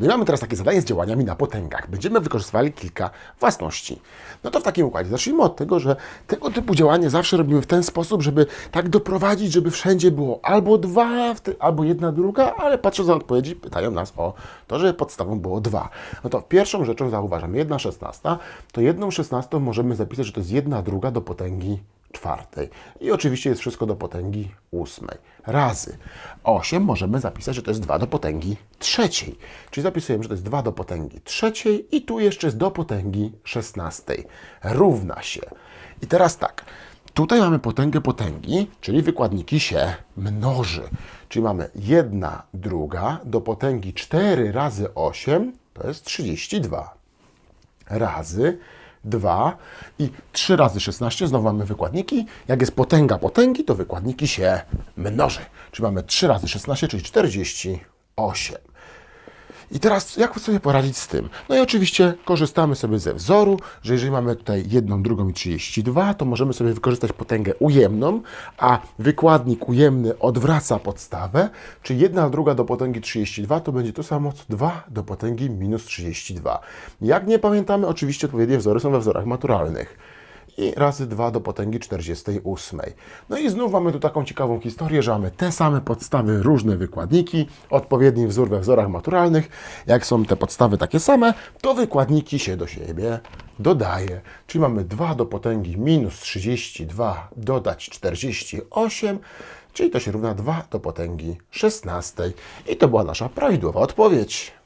No i mamy teraz takie zadanie z działaniami na potęgach. Będziemy wykorzystywali kilka własności. No to w takim układzie zacznijmy od tego, że tego typu działanie zawsze robimy w ten sposób, żeby tak doprowadzić, żeby wszędzie było albo dwa, albo jedna druga, ale patrząc na odpowiedzi pytają nas o to, że podstawą było dwa. No to pierwszą rzeczą zauważamy, jedna szesnasta, to jedną szesnastą możemy zapisać, że to jest jedna druga do potęgi czwartej. I oczywiście jest wszystko do potęgi ósmej. Razy 8 możemy zapisać, że to jest 2 do potęgi trzeciej. Czyli zapisujemy, że to jest 2 do potęgi trzeciej i tu jeszcze jest do potęgi szesnastej. Równa się. I teraz tak. Tutaj mamy potęgę potęgi, czyli wykładniki się mnoży. Czyli mamy 1 druga do potęgi 4 razy 8 to jest 32 razy 2 i 3 razy 16, znowu mamy wykładniki. Jak jest potęga potęgi, to wykładniki się mnoży. Czyli mamy 3 razy 16, czyli 48. I teraz jak sobie poradzić z tym? No i oczywiście korzystamy sobie ze wzoru, że jeżeli mamy tutaj jedną, drugą i 32, to możemy sobie wykorzystać potęgę ujemną, a wykładnik ujemny odwraca podstawę, czyli jedna druga do potęgi 32 to będzie to samo co 2 do potęgi minus 32. Jak nie pamiętamy, oczywiście odpowiednie wzory są we wzorach maturalnych i razy 2 do potęgi 48. No i znów mamy tu taką ciekawą historię, że mamy te same podstawy, różne wykładniki, odpowiedni wzór we wzorach maturalnych. Jak są te podstawy takie same, to wykładniki się do siebie dodaje. Czyli mamy 2 do potęgi minus 32 dodać 48, czyli to się równa 2 do potęgi 16. I to była nasza prawidłowa odpowiedź.